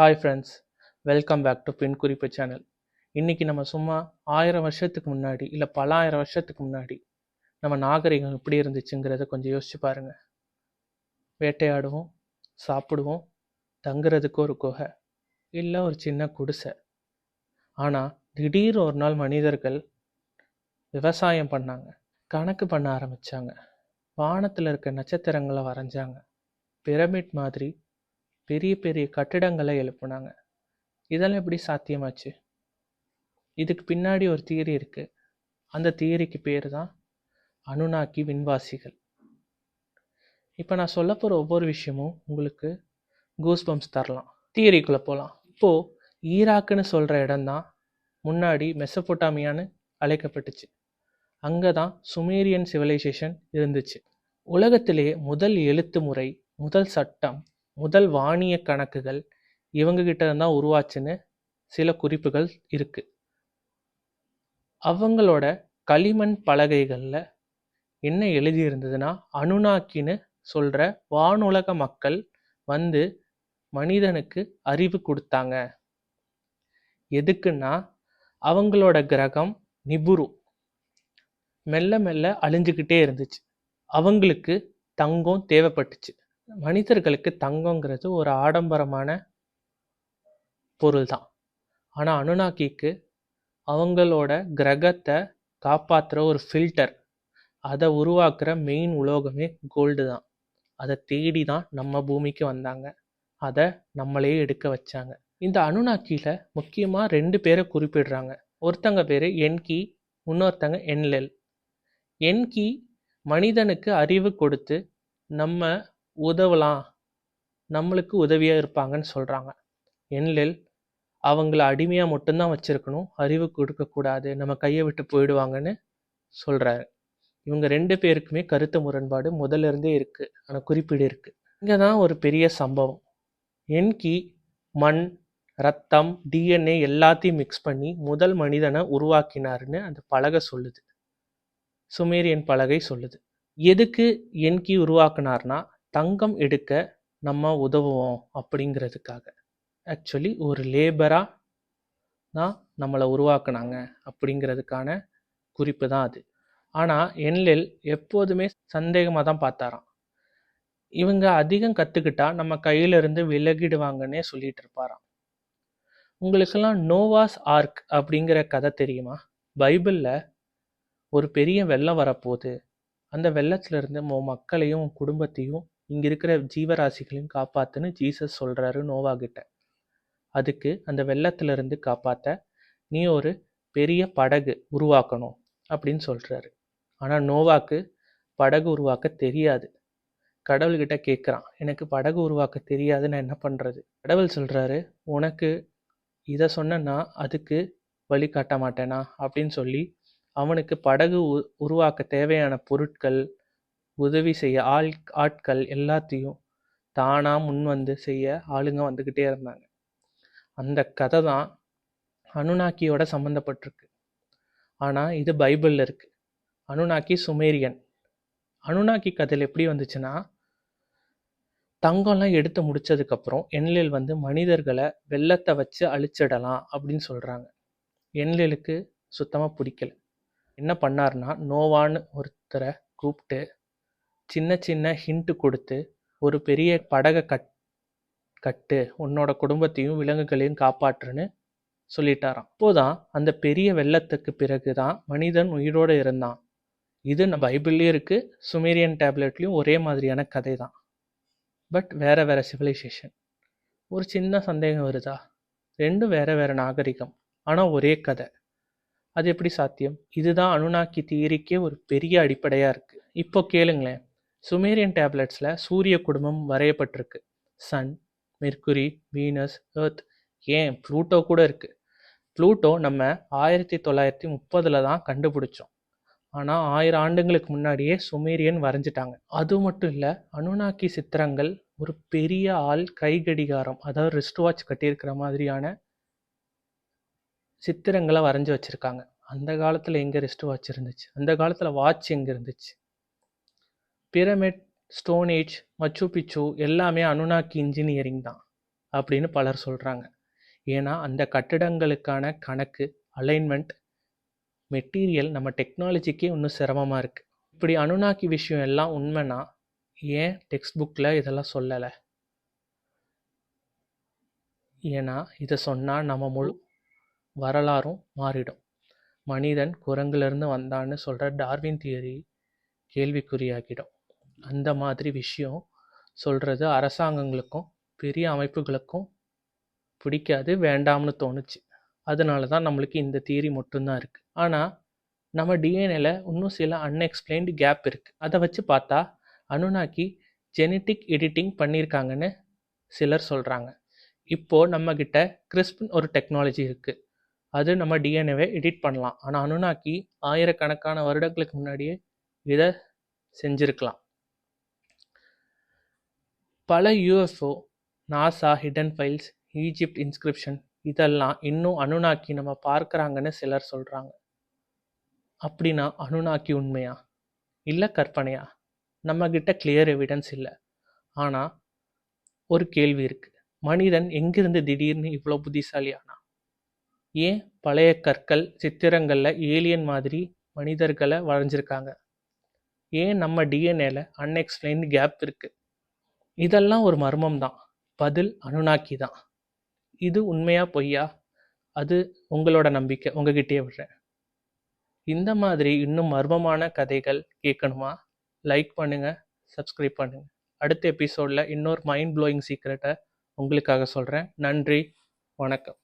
Hi friends welcome back to பின் குறிப்பு channel இன்றைக்கி நம்ம சும்மா ஆயிரம் வருஷத்துக்கு முன்னாடி இல்லை பல ஆயிரம் வருஷத்துக்கு முன்னாடி நம்ம நாகரிகம் எப்படி இருந்துச்சுங்கிறத கொஞ்சம் யோசிச்சு பாருங்கள் வேட்டையாடுவோம் சாப்பிடுவோம் தங்குறதுக்கு ஒரு குகை இல்லை ஒரு சின்ன குடிசை. ஆனால் திடீர் ஒரு நாள் மனிதர்கள் விவசாயம் பண்ணாங்க கணக்கு பண்ண ஆரம்பித்தாங்க வானத்தில் இருக்க நட்சத்திரங்களை வரைஞ்சாங்க. பிரமிட் மாதிரி பெரிய பெரிய கட்டிடங்களை எழுப்புனாங்க. இதெல்லாம் எப்படி சாத்தியமாச்சு? இதுக்கு பின்னாடி ஒரு தியரி இருக்குது அந்த தியரிக்கு பேர் தான் அனுநாக்கி விண்வாசிகள். இப்போ நான் சொல்ல போகிற ஒவ்வொரு விஷயமும் உங்களுக்கு கூஸ்பம்ஸ் தரலாம். தியரிக்குள்ளே போகலாம் இப்போது ஈராக்குன்னு சொல்கிற இடம்தான் முன்னாடி மெசபொட்டாமியான்னு அழைக்கப்பட்டுச்சு. அங்கே தான் சுமேரியன் சிவிலைசேஷன் இருந்துச்சு. உலகத்திலேயே முதல் எழுத்து முறை முதல் சட்டம் முதல் வாணிய கணக்குகள் இவங்க கிட்ட இருந்தால் உருவாச்சுன்னு சில குறிப்புகள் இருக்குது அவங்களோட களிமண் பலகைகளில் என்ன எழுதியிருந்ததுன்னா அனுநாக்கின்னு சொல்கிற வானுலக மக்கள் வந்து மனிதனுக்கு அறிவு கொடுத்தாங்க. எதுக்குன்னா அவங்களோட கிரகம் நிபுரு. மெல்ல மெல்ல அழிஞ்சுக்கிட்டே இருந்துச்சு. அவங்களுக்கு தங்கம் தேவைப்பட்டுச்சு. மனிதர்களுக்கு தங்கங்கிறது ஒரு ஆடம்பரமான பொருள் தான் ஆனால் அனுநாக்கிக்கு அவங்களோட கிரகத்தை காப்பாற்றுற ஒரு ஃபில்டர் அதை உருவாக்குற மெயின் உலோகமே கோல்டு தான். அதை தேடி தான் நம்ம பூமிக்கு வந்தாங்க. அதை நம்மளே எடுக்க வச்சாங்க. இந்த அனுநாக்கியில் முக்கியமாக ரெண்டு பேரை குறிப்பிடுறாங்க. ஒருத்தங்க பேர் என்கி இன்னொருத்தங்க என்லெல் என்கி மனிதனுக்கு அறிவு கொடுத்து நம்ம உதவலாம். நம்மளுக்கு உதவியாக இருப்பாங்கன்னு சொல்கிறாங்க என்லெல் அவங்கள அடிமையாக மட்டும்தான் வச்சுருக்கணும். அறிவு கொடுக்கக்கூடாது நம்ம கையை விட்டு போயிடுவாங்கன்னு சொல்கிறாரு இவங்க ரெண்டு பேருக்குமே கருத்து முரண்பாடு முதலிருந்தே இருக்குது ஆனால் குறிப்பீடு இருக்குது இங்கே தான் ஒரு பெரிய சம்பவம். என்கி மண் ரத்தம் டிஎன்ஏ எல்லாத்தையும் மிக்ஸ் பண்ணி முதல் மனிதனை உருவாக்கினாருன்னு அந்த பலகை சொல்லுது. சுமேரியன் பலகை சொல்லுது. எதுக்கு என்கி உருவாக்குனார்னா தங்கம் எடுக்க நம்ம உதவுவோம் அப்படிங்கிறதுக்காக. ஆக்சுவலி ஒரு லேபராக தான் நம்மளை உருவாக்குனாங்க அப்படிங்கிறதுக்கான குறிப்பு தான் அது. ஆனால் என்லில் எப்போதுமே சந்தேகமாக தான் பார்த்தாராம். இவங்க அதிகம் கற்றுக்கிட்டா நம்ம கையிலிருந்து விலகிடுவாங்கன்னே சொல்லிட்டு இருப்பாராம். உங்களுக்கெல்லாம் நோவாஸ் ஆர்க் அப்படிங்கிற கதை தெரியுமா? பைபிளில் ஒரு பெரிய வெள்ளம் வரப்போகுது. அந்த வெள்ளத்திலிருந்து மக்களையும் உன் குடும்பத்தையும் இங்கே இருக்கிற ஜீவராசிகளையும் காப்பாத்துன்னு ஜீசஸ் சொல்கிறாரு நோவா கிட்ட. அதுக்கு அந்த வெள்ளத்திலிருந்து காப்பாற்ற நீ ஒரு பெரிய படகு உருவாக்கணும் அப்படின்னு சொல்கிறாரு ஆனால் நோவாக்கு படகு உருவாக்க தெரியாது. கடவுள்கிட்ட கேட்குறான் எனக்கு படகு உருவாக்க தெரியாது நான் என்ன பண்ணுறது கடவுள் சொல்கிறாரு உனக்கு இதை சொன்னா அதுக்கு வழி காட்ட மாட்டேனா? அப்படின்னு சொல்லி அவனுக்கு படகு உ- உருவாக்க தேவையான பொருட்கள் உதவி செய்ய ஆள் ஆட்கள் எல்லாத்தையும் தானாக முன் வந்து செய்ய ஆளுங்க வந்துக்கிட்டே இருந்தாங்க. அந்த கதை தான் அனுநாக்கியோட சம்மந்தப்பட்டிருக்கு ஆனால் இது பைபிளில் இருக்குது அனுநாக்கி சுமேரியன். அனுநாக்கி கதையில் எப்படி வந்துச்சுன்னா தங்கம்லாம் எடுத்து முடிச்சதுக்கப்புறம் என்லில் வந்து மனிதர்களை வெள்ளத்தை வச்சு அழிச்சிடலாம் அப்படின்னு சொல்கிறாங்க என்லிலுக்கு சுத்தமாக பிடிக்கல. என்ன பண்ணாருன்னா நோவான்னு ஒருத்தரை கூப்பிட்டு சின்ன சின்ன ஹிண்ட் கொடுத்து ஒரு பெரிய படகை கட் கட்டு உன்னோட குடும்பத்தையும் விலங்குகளையும் காப்பாற்றுன்னு சொல்லிட்டாராம். அப்போதான் அந்த பெரிய வெள்ளத்துக்கு பிறகு தான் மனிதன் உயிரோடு இருந்தான். இது நம்ம பைபிள்லேயும் இருக்குது சுமேரியன் டேப்லெட்லேயும் ஒரே மாதிரியான கதை தான் பட் வேற வேறு சிவிலைசேஷன் ஒரு சின்ன சந்தேகம் வருதா? ரெண்டும் வேற வேறு நாகரிகம் ஆனால் ஒரே கதை. அது எப்படி சாத்தியம்? இதுதான் அனுநாக்கி தியரிக்கே ஒரு பெரிய அடிப்படையாக இருக்குது இப்போ கேளுங்களேன். சுமேரியன் டேப்லெட்ஸில் சூரிய குடும்பம் வரையப்பட்டிருக்கு. Sun Mercury Venus Earth and Pluto கூட இருக்குது ப்ளூட்டோ நம்ம ஆயிரத்தி தொள்ளாயிரத்தி முப்பதில் தான் கண்டுபிடிச்சோம். ஆனால் ஆயிரம் ஆண்டுங்களுக்கு முன்னாடியே சுமேரியன் வரைஞ்சிட்டாங்க. அது மட்டும் இல்லை அனுநாக்கி சித்திரங்கள் ஒரு பெரிய ஆள் கை கடிகாரம் அதாவது ரிஸ்ட் வாட்ச் கட்டியிருக்கிற மாதிரியான சித்திரங்களை வரைஞ்சி வச்சுருக்காங்க. அந்த காலத்தில் எங்கே ரிஸ்ட் வாட்ச் இருந்துச்சு? அந்த காலத்தில் வாட்ச் எங்கே இருந்துச்சு? பிரமிட் ஸ்டோன் ஏஜ் மச்சு பிச்சு எல்லாமே அனுநாக்கி இன்ஜினியரிங் தான் அப்படின்னு பலர் சொல்கிறாங்க ஏன்னா அந்த கட்டிடங்களுக்கான கணக்கு அலைன்மெண்ட் மெட்டீரியல் நம்ம டெக்னாலஜிக்கே இன்னும் சிரமமாக இருக்குது இப்படி அனுநாக்கி விஷயம் எல்லாம் உண்மைனா ஏன் டெக்ஸ்ட் புக்கில் இதெல்லாம் சொல்லலை? ஏன்னா இதை சொன்னால் நம்ம முழு வரலாறும் மாறிடும். மனிதன் குரங்குலேருந்து வந்தான்னு சொல்கிற டார்வின் தியரி கேள்விக்குறியாகிடும் அந்த மாதிரி விஷயம் சொல்கிறது அரசாங்கங்களுக்கும் பெரிய அமைப்புகளுக்கும் பிடிக்காது வேண்டாம்னு தோணுச்சு. அதனால தான் நம்மளுக்கு இந்த தியரி மட்டும்தான் இருக்குது ஆனால் நம்ம டிஎன்ஏல இன்னும் சில அன்எக்ஸ்பிளைன்டு கேப் இருக்குது அதை வச்சு பார்த்தா அனுநாக்கி ஜெனட்டிக் எடிட்டிங் பண்ணியிருக்காங்கன்னு சிலர் சொல்கிறாங்க இப்போது நம்மக்கிட்ட கிறிஸ்பின் ஒரு டெக்னாலஜி இருக்குது அது நம்ம டிஎன்ஏவை எடிட் பண்ணலாம். ஆனால் அனுநாக்கி ஆயிரக்கணக்கான வருடங்களுக்கு முன்னாடியே இதை செஞ்சுருக்கலாம். பல UFO NASA hidden files Egypt inscription இதெல்லாம் இன்னும் அனுநாக்கி நம்ம பார்க்குறாங்கன்னு சிலர் சொல்கிறாங்க அப்படின்னா அனுநாக்கி உண்மையா? இல்லை கற்பனையா? நம்மக்கிட்ட கிளியர் எவிடன்ஸ் இல்லை. ஆனால் ஒரு கேள்வி இருக்குது மனிதன் எங்கிருந்து திடீர்னு இவ்வளோ புத்திசாலியானா? ஏன் பழைய கற்கள் சித்திரங்களில் ஏலியன் மாதிரி மனிதர்களை வரைஞ்சிருக்காங்க? ஏன் நம்ம டிஎன்ஏல அன்எக்ஸ்பிளைன்டு கேப் இருக்குது இதெல்லாம் ஒரு மர்மம் தான் பதில் அனுநாக்கி தான் இது உண்மையா பொய்யா? அது உங்களோட நம்பிக்கை. உங்ககிட்டயே விடுறேன். இந்த மாதிரி இன்னும் மர்மமான கதைகள் கேட்கணுமா? லைக் பண்ணுங்கள் சப்ஸ்கிரைப் பண்ணுங்கள் அடுத்த எபிசோடில் இன்னொரு மைண்ட் ப்ளோயிங் சீக்ரெட்டை உங்களுக்காக சொல்கிறேன் நன்றி வணக்கம்.